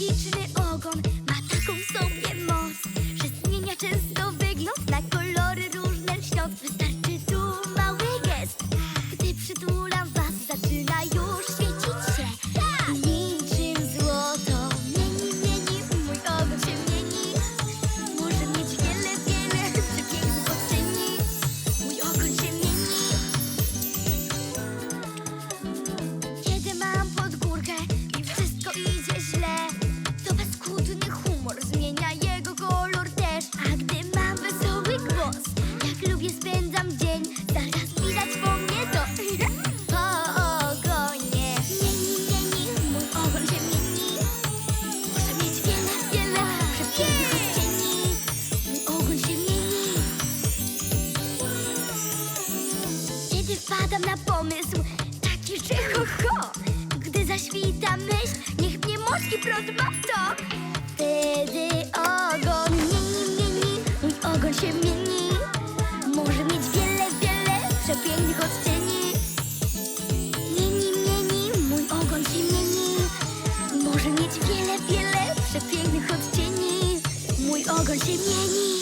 magiczny ogon wpadam na pomysł taki, że ho, ho. Gdy zaświta myśl, niech mnie mózgi rozmato. Wtedy ogon mieni, mieni, mój ogon się mieni. Może mieć wiele, wiele przepięknych odcieni. Mieni, mieni, mój ogon się mieni. Może mieć wiele, wiele przepięknych odcieni. Mój ogon się mieni.